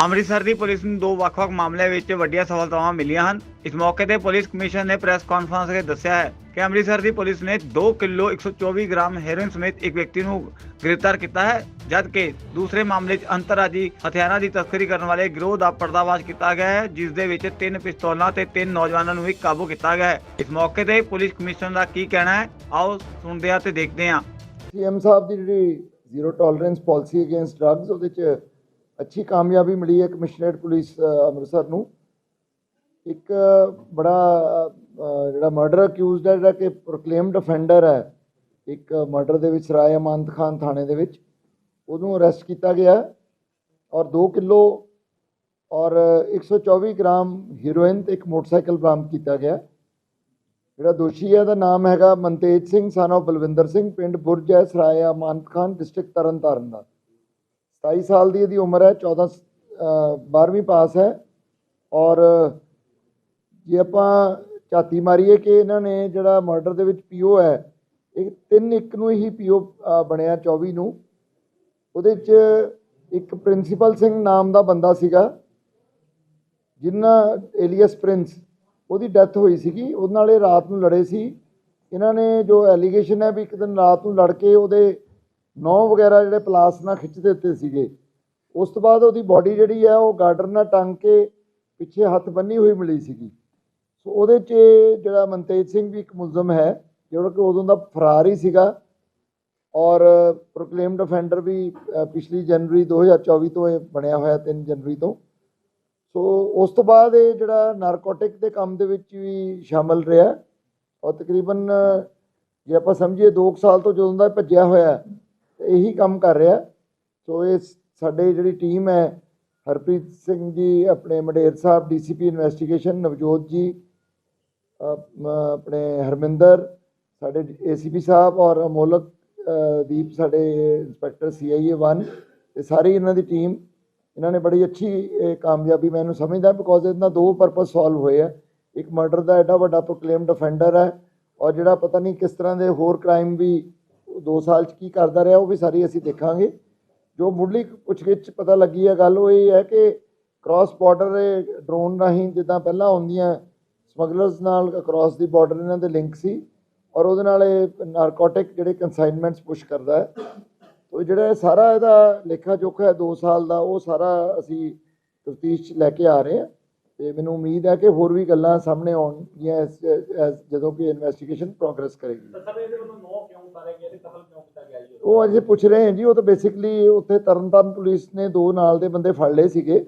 ਅੰਮ੍ਰਿਤਸਰ ਦੀ police ਨੂੰ ਦੋ ਵੱਖ-ਵੱਖ ਮਾਮਲਿਆਂ ਵਿੱਚ ਵੱਡੀਆਂ ਸਫਲਤਾਵਾਂ ਮਿਲੀਆਂ ਹਨ। ਇਸ ਮੌਕੇ ਤੇ ਪੁਲਿਸ ਕਮਿਸ਼ਨਰ ਨੇ ਪ੍ਰੈਸ ਕਾਨਫਰੰਸ ਕੇ ਦੱਸਿਆ ਹੈ ਕਿ ਅੰਮ੍ਰਿਤਸਰ ਦੀ ਪੁਲਿਸ ਨੇ 2 ਕਿਲੋ 124 ਗ੍ਰਾਮ ਹੈਰੋਇਨ ਸਮੇਤ ਇੱਕ ਵਿਅਕਤੀ ਨੂੰ ਗ੍ਰਿਫਤਾਰ ਕੀਤਾ ਹੈ, ਜਦਕਿ ਦੂਸਰੇ ਮਾਮਲੇ 'ਚ ਅੰਤਰਰਾਜੀ ਹਥਿਆਰਾਂ ਦੀ ਤਸਕਰੀ ਕਰਨ ਵਾਲੇ ਗਿਰੋਹ ਦਾ ਪਰਦਾਫਾਸ਼ ਕੀਤਾ ਗਿਆ ਹੈ, ਜਿਸ ਦੇ ਵਿੱਚ ਤਿੰਨ ਪਿਸਤੌਲਾਂ ਤੇ ਤਿੰਨ ਨੌਜਵਾਨਾਂ ਨੂੰ ਵੀ ਕਾਬੂ ਕੀਤਾ ਗਿਆ ਹੈ। ਇਸ ਮੌਕੇ ਤੇ ਪੁਲਿਸ ਕਮਿਸ਼ਨਰ ਦਾ ਕੀ ਕਹਿਣਾ ਹੈ, ਆਓ ਸੁਣਦੇ ਹਾਂ ਤੇ ਦੇਖਦੇ ਹਾਂ। ਸੀਐਮ ਸਾਹਿਬ ਦੀ ਜਿਹੜੀ zero tolerance policy against drugs ਉਹਦੇ ਚ ਅੱਛੀ ਕਾਮਯਾਬੀ ਮਿਲੀ ਹੈ ਕਮਿਸ਼ਨਰੇਟ ਪੁਲਿਸ ਅੰਮ੍ਰਿਤਸਰ ਨੂੰ। ਇੱਕ ਬੜਾ ਜਿਹੜਾ ਮਰਡਰ ਅਕਿਊਜ਼ਡ ਹੈ, ਜਿਹੜਾ ਕਿ ਪ੍ਰੋਕਲੇਮਡ ਅਫੈਂਡਰ ਹੈ, ਇੱਕ ਮਰਡਰ ਦੇ ਵਿੱਚ ਸਰਾਏ ਅਮਾਨਤ ਖਾਨ ਥਾਣੇ ਦੇ ਵਿੱਚ, ਉਹਨੂੰ ਅਰੈਸਟ ਕੀਤਾ ਗਿਆ ਔਰ 2 ਕਿਲੋ ਔਰ 124 ਗ੍ਰਾਮ ਹੀਰੋਇਨ ਤੇ ਇੱਕ ਮੋਟਰਸਾਈਕਲ ਬਰਾਮਦ ਕੀਤਾ ਗਿਆ ਜਿਹੜਾ ਦੋਸ਼ੀ ਹੈ ਦਾ ਨਾਮ ਹੈਗਾ ਮਨਤੇਜ ਸਿੰਘ, son of ਬਲਵਿੰਦਰ ਸਿੰਘ, ਪਿੰਡ ਬੁਰਜ ਹੈ ਸਰਾਏ ਮਾਨਤ ਖਾਨ ਡਿਸਟ੍ਰਿਕਟ ਤਰਨਤਾਰਨ ਦਾ। 27 ਸਾਲ ਦੀ ਇਹਦੀ ਉਮਰ ਹੈ 14 ਅ, 12ਵੀਂ ਪਾਸ ਹੈ ਔਰ ਜੇ ਆਪਾਂ ਝਾਤੀ ਮਾਰੀਏ ਕਿ ਇਹਨਾਂ ਨੇ ਜਿਹੜਾ ਮਰਡਰ ਦੇ ਵਿੱਚ ਪੀਓ ਹੈ ਇਹ ਤਿੰਨ ਇੱਕ ਨੂੰ ਹੀ ਪੀਓ ਬਣਿਆ 24 ਨੂੰ। ਉਹਦੇ 'ਚ ਇੱਕ ਪ੍ਰਿੰਸੀਪਲ ਸਿੰਘ ਨਾਮ ਦਾ ਬੰਦਾ ਸੀਗਾ ਜਿੰਨਾ ਏਲੀਅਸ ਪ੍ਰਿੰਸ ਉਹਦੀ ਡੈਥ ਹੋਈ ਸੀਗੀ। ਉਹਦੇ ਨਾਲ ਇਹ ਰਾਤ ਨੂੰ ਲੜੇ ਸੀ। ਇਹਨਾਂ ਨੇ ਜੋ ਐਲੀਗੇਸ਼ਨ ਹੈ ਵੀ ਇੱਕ ਦਿਨ ਰਾਤ ਨੂੰ ਲੜ ਕੇ ਉਹਦੇ ਨੌ ਵਗੈਰਾ ਜਿਹੜੇ ਪਲਾਸ ਨਾਲ ਖਿੱਚ ਦਿੱਤੇ ਸੀਗੇ, ਉਸ ਤੋਂ ਬਾਅਦ ਉਹਦੀ ਬਾਡੀ ਜਿਹੜੀ ਹੈ ਉਹ ਗਾਰਡਰ ਨਾਲ ਟੰਗ ਕੇ ਪਿੱਛੇ ਹੱਥ ਬੰਨੀ ਹੋਈ ਮਿਲੀ ਸੀਗੀ। ਸੋ ਉਹਦੇ 'ਚ ਜਿਹੜਾ ਮਨਤੇਜ ਸਿੰਘ ਵੀ ਇੱਕ ਮੁਲਜ਼ਮ ਹੈ, ਜਿਹੜਾ ਕਿ ਉਦੋਂ ਦਾ ਫਰਾਰ ਹੀ ਸੀਗਾ ਔਰ ਪ੍ਰੋਕਲੇਮਡ ਅਫੈਂਡਰ ਵੀ ਪਿਛਲੀ ਜਨਵਰੀ 2024 ਤੋਂ ਇਹ ਬਣਿਆ ਹੋਇਆ 3 ਜਨਵਰੀ ਤੋਂ। ਸੋ ਉਸ ਤੋਂ ਬਾਅਦ ਇਹ ਜਿਹੜਾ ਨਾਰਕੋਟਿਕ ਦੇ ਕੰਮ ਦੇ ਵਿੱਚ ਵੀ ਸ਼ਾਮਲ ਰਿਹਾ ਔਰ ਤਕਰੀਬਨ, ਜੇ ਆਪਾਂ ਸਮਝੀਏ 2 ਸਾਲ ਤੋਂ ਜਦੋਂ ਦਾ ਇਹ ਭੱਜਿਆ ਹੋਇਆ ਇਹੀ ਕੰਮ ਕਰ ਰਿਹਾ। ਸੋ ਇਹ ਸਾਡੇ ਜਿਹੜੀ ਟੀਮ ਹੈ, ਹਰਪ੍ਰੀਤ ਸਿੰਘ ਜੀ, ਆਪਣੇ ਮਡੇਰ ਸਾਹਿਬ, ਡੀਸੀਪੀ ਇਨਵੈਸਟੀਗੇਸ਼ਨ, ਨਵਜੋਤ ਜੀ ਆਪਣੇ ਹਰਮਿੰਦਰ, ਸਾਡੇ ਏਸੀਪੀ ਸਾਹਿਬ ਔਰ ਅਮੋਲਕ ਦੀਪ, ਸਾਡੇ ਇੰਸਪੈਕਟਰ ਸੀਆਈਏ 1 ਇਹ ਸਾਰੀ ਇਹਨਾਂ ਦੀ ਟੀਮ। ਇਹਨਾਂ ਨੇ ਬੜੀ ਅੱਛੀ, ਇਹ ਕਾਮਯਾਬੀ ਮੈਨੂੰ ਸਮਝਦਾ ਬਿਕੋਜ਼ ਇਹਨਾਂ ਦੋ ਪਰਪਸ ਸੋਲਵ ਹੋਏ ਆ। ਇੱਕ ਮਰਡਰ ਦਾ ਐਡਾ ਵੱਡਾ ਪ੍ਰੋਕਲੇਮਡ ਅਫੈਂਡਰ ਹੈ ਔਰ ਜਿਹੜਾ ਪਤਾ ਨਹੀਂ ਕਿਸ ਤਰ੍ਹਾਂ ਦੇ ਹੋਰ ਕ੍ਰਾਈਮ ਵੀ 2 ਸਾਲ ਚ ਕੀ ਕਰਦਾ ਰਿਹਾ, ਉਹ ਵੀ ਸਾਰੀ ਅਸੀਂ ਦੇਖਾਂਗੇ। ਜੋ ਮੁੱਢਲੀ ਪੁੱਛਗਿੱਛ ਪਤਾ ਲੱਗੀ ਹੈ ਗੱਲ, ਉਹ ਇਹ ਹੈ ਕਿ ਕ੍ਰਾਸ ਬਾਰਡਰ ਡਰੋਨ ਰਾਹੀਂ ਜਿੱਦਾਂ ਪਹਿਲਾਂ ਆਉਂਦੀਆਂ ਸਮਗਲਰਸ ਨਾਲ ਕ੍ਰਾਸ ਦੀ ਬਾਰਡਰ ਇਹਨਾਂ ਦੇ ਲਿੰਕ ਸੀ ਔਰ ਉਹਦੇ ਨਾਲ ਇਹ ਨਾਰਕੋਟਿਕ ਜਿਹੜੇ ਕਨਸਾਈਨਮੈਂਟਸ ਪੁਸ਼ ਕਰਦਾ ਹੈ। ਉਹ ਜਿਹੜਾ ਇਹ ਸਾਰਾ ਇਹਦਾ ਲੇਖਾ ਜੋਖਾ ਹੈ 2 ਸਾਲ ਦਾ, ਉਹ ਸਾਰਾ ਅਸੀਂ ਤਫਤੀਸ਼ ਚ ਲੈ ਕੇ ਆ ਰਹੇ ਹਾਂ। ਤੇ ਮੈਨੂੰ ਉਮੀਦ ਹੈ ਕਿ ਹੋਰ ਵੀ ਗੱਲਾਂ ਸਾਹਮਣੇ ਆਉਣਗੀਆਂ ਜਦੋਂ ਕਿ ਇਨਵੈਸਟੀਗੇਸ਼ਨ ਪ੍ਰੋਗਰੈਸ ਕਰੇਗੀ। ਸਰ ਇਹਦੇ ਵੱਲੋਂ ਨੋ ਕਿਉਂ ਉਤਾਰੇ ਗਏ ਤੇ ਕਤਲ ਕਿਉਂ ਕੀਤਾ ਗਿਆ ਜੀ? ਉਹ ਅਜੇ ਪੁੱਛ ਰਹੇ ਹਾਂ ਜੀ ਉਹ ਤਾਂ ਬੇਸਿਕਲੀ ਉੱਥੇ ਤਰਨਤਾਰਨ ਪੁਲਿਸ ਨੇ ਦੋ ਨਾਲ ਦੇ ਬੰਦੇ ਫੜ ਲਏ ਸੀਗੇ।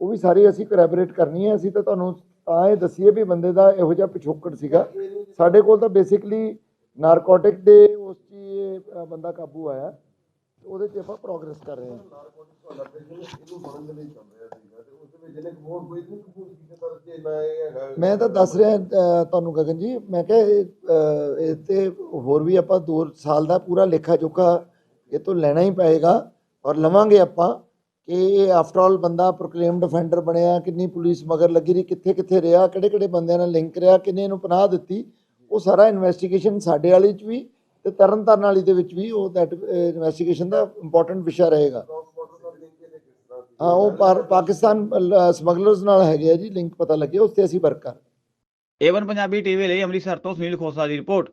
ਉਹ ਵੀ ਸਾਰੇ ਅਸੀਂ ਕੋਰੈਬੋਰੇਟ ਕਰਨੀ ਹੈ ਅਸੀਂ ਤਾਂ ਤੁਹਾਨੂੰ ਤਾਂ ਇਹ ਦਸੀਏ ਵੀ ਬੰਦੇ ਦਾ ਇਹੋ ਜਿਹਾ ਪਿਛੋਕੜ ਸੀਗਾ। ਸਾਡੇ ਕੋਲ ਤਾਂ ਬੇਸਿਕਲੀ ਨਾਰਕੋਟਿਕ ਦੇ ਉਸ 'ਚ ਹੀ ਇਹ ਅ, ਬੰਦਾ ਕਾਬੂ ਆਇਆ। ਉਹਦੇ 'ਚ ਆਪਾਂ ਪ੍ਰੋਗਰੈਸ ਕਰ ਰਹੇ ਹਾਂ। ਮੈਂ ਤਾਂ ਦੱਸ ਰਿਹਾ ਅ, ਤੁਹਾਨੂੰ ਗਗਨ ਜੀ ਮੈਂ ਕਿਹਾ ਇਹ, ਅ, ਇਹ ਤੇ ਹੋਰ ਵੀ ਆਪਾਂ ਦੋ ਸਾਲ ਦਾ ਪੂਰਾ ਲੇਖਾ ਜੋਖਾ ਇਹ ਤੋਂ ਲੈਣਾ ਹੀ ਪਏਗਾ ਔਰ ਲਵਾਂਗੇ ਆਪਾਂ ਕਿ ਇਹ ਆਫਟਰ ਆਲ ਬੰਦਾ ਪ੍ਰੋਕਲੇਮਡ ਅਫੈਂਡਰ ਬਣਿਆ ਕਿੰਨੀ ਪੁਲਿਸ ਮਗਰ ਲੱਗੀ ਰਹੀ ਕਿੱਥੇ ਕਿੱਥੇ ਰਿਹਾ ਕਿਹੜੇ ਕਿਹੜੇ ਬੰਦਿਆਂ ਨਾਲ ਲਿੰਕ ਰਿਹਾ ਕਿੰਨੇ ਇਹਨੂੰ ਪਨਾਹ ਦਿੱਤੀ ਉਹ ਸਾਰਾ ਇਨਵੈਸਟੀਗੇਸ਼ਨ ਸਾਡੇ ਵਾਲੀ ਚ ਵੀ ਤੇ ਤਰਨਤਾਰਨ ਵਾਲੀ ਦੇ ਵਿੱਚ ਵੀ ਉਹ ਦੈਟ ਇਨਵੈਸਟੀਗੇਸ਼ਨ ਦਾ ਇੰਪੋਰਟੈਂਟ ਵਿਸ਼ਾ ਰਹੇਗਾ। ਹਾਂ ਉਹ ਪਾਰ- ਪਾਕਿਸਤਾਨ ਸਮਗਲਰਸ ਨਾਲ ਹੈਗੇ ਆ ਜੀ, ਲਿੰਕ ਪਤਾ ਲੱਗਿਆ, ਉਸ ਤੇ ਅਸੀਂ ਵਰਕ ਕਰ ਏਵਨ ਪੰਜਾਬੀ ਟੀਵੀ ਲਈ ਅੰਮ੍ਰਿਤਸਰ ਤੋਂ ਸੁਨੀਲ ਖੋਸਲਾ ਦੀ ਰਿਪੋਰਟ।